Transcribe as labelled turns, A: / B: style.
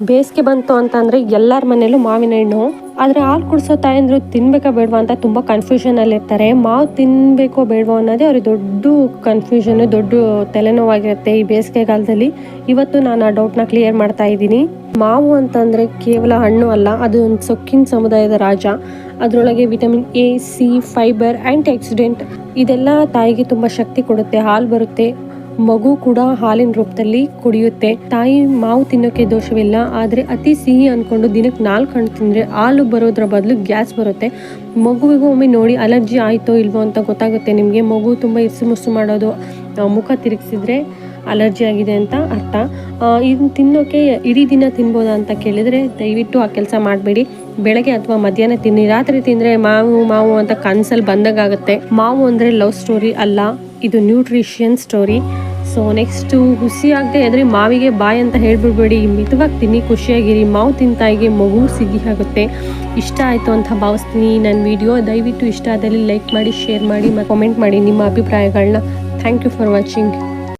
A: ಬೇಸಿಗೆ ಬಂತು ಅಂತಂದ್ರೆ ಎಲ್ಲರ ಮನೇಲೂ ಮಾವಿನ ಹಣ್ಣು. ಆದ್ರೆ ಹಾಲು ಕುಡಿಸೋ ತಾಯಂದ್ರು ತಿನ್ಬೇಕಾ ಬೇಡವಾ ಅಂತ ತುಂಬಾ ಕನ್ಫ್ಯೂಷನ್ ಅಲ್ಲಿ ಇರ್ತಾರೆ. ಮಾವು ತಿನ್ನಬೇಕೋ ಬೇಡವೋ ಅನ್ನೋದೇ ಅವ್ರಿಗೆ ದೊಡ್ಡ ಕನ್ಫ್ಯೂಷನ್ ದೊಡ್ಡ ತಲೆನೋವಾಗಿರುತ್ತೆ ಈ ಬೇಸಿಗೆಗಾಲದಲ್ಲಿ ಇವತ್ತು ನಾನು ಆ ಡೌಟ್ನ ಕ್ಲಿಯರ್ ಮಾಡ್ತಾ ಇದ್ದೀನಿ. ಮಾವು ಅಂತಂದ್ರೆ ಕೇವಲ ಹಣ್ಣು ಅಲ್ಲ, ಅದು ಒಂದು ಸೊಕ್ಕಿನ ಸಮುದಾಯದ ರಾಜ. ಅದರೊಳಗೆ vitamin A C fibre antioxidant ಇದೆಲ್ಲ ತಾಯಿಗೆ ತುಂಬ ಶಕ್ತಿ ಕೊಡುತ್ತೆ, ಹಾಲು ಬರುತ್ತೆ. ಮಗು ಕೂಡ ಹಾಲಿನ ರೂಪದಲ್ಲಿ ಕುಡಿಯುತ್ತೆ. ತಾಯಿ ಮಾವು ತಿನ್ನೋಕೆ ದೋಷವಿಲ್ಲ, ಆದರೆ ಅತಿ ಸಿಹಿ ಅನ್ಕೊಂಡು ದಿನಕ್ಕೆ ನಾಲ್ಕು ಹಣ್ಣು ತಿಂದರೆ ಹಾಲು ಬರೋದ್ರ ಬದಲು ಗ್ಯಾಸ್ ಬರುತ್ತೆ. ಮಗುವಿಗೂ ಒಮ್ಮೆ ನೋಡಿ ಅಲರ್ಜಿ ಆಯಿತೋ ಇಲ್ವೋ ಅಂತ ಗೊತ್ತಾಗುತ್ತೆ ನಿಮಗೆ. ಮಗು ತುಂಬ ಇರ್ಸು ಮುಸು ಮಾಡೋದು ಮುಖ ತಿರುಗಿಸಿದ್ರೆ ಅಲರ್ಜಿ ಆಗಿದೆ ಅಂತ ಅರ್ಥ. ಇದು ತಿನ್ನೋಕೆ ಇಡೀ ದಿನ ತಿನ್ಬೋದಾ ಅಂತ ಕೇಳಿದರೆ ದಯವಿಟ್ಟು ಆ ಕೆಲಸ ಮಾಡಬೇಡಿ. ಬೆಳಗ್ಗೆ ಅಥವಾ ಮಧ್ಯಾಹ್ನ ತಿನ್ನಿ. ರಾತ್ರಿ ತಿಂದರೆ ಮಾವು ಮಾವು ಅಂತ ಕನ್ಸಲ್ಲಿ ಬಂದಾಗುತ್ತೆ ಮಾವು ಅಂದರೆ ಲವ್ ಸ್ಟೋರಿ ಅಲ್ಲ, ಇದು ನ್ಯೂಟ್ರಿಷಿಯನ್ ಸ್ಟೋರಿ. ಸೊ ನೆಕ್ಸ್ಟು ಹುಸಿ ಆಗದೆ ಎದ್ರೆ ಮಾವಿಗೆ ಬಾಯ್ ಅಂತ ಹೇಳ್ಬಿಡ್ಬೇಡಿ. ಮಿತವಾಗಿ ತಿನ್ನಿ, ಖುಷಿಯಾಗಿರಿ. ಮಾವು ತಿಂತಾಯಿಗೆ ಮಗು ಸಿಗಿ ಆಗುತ್ತೆ. ಇಷ್ಟ ಆಯಿತು ಅಂತ ಭಾವಿಸ್ತೀನಿ. ನನ್ನ ವಿಡಿಯೋ ದಯವಿಟ್ಟು ಇಷ್ಟ ಆದಲ್ಲಿ ಲೈಕ್ ಮಾಡಿ, ಶೇರ್ ಮಾಡಿ, ಮತ್ತು ಕಾಮೆಂಟ್ ಮಾಡಿ ನಿಮ್ಮ ಅಭಿಪ್ರಾಯಗಳನ್ನ. Thank you for watching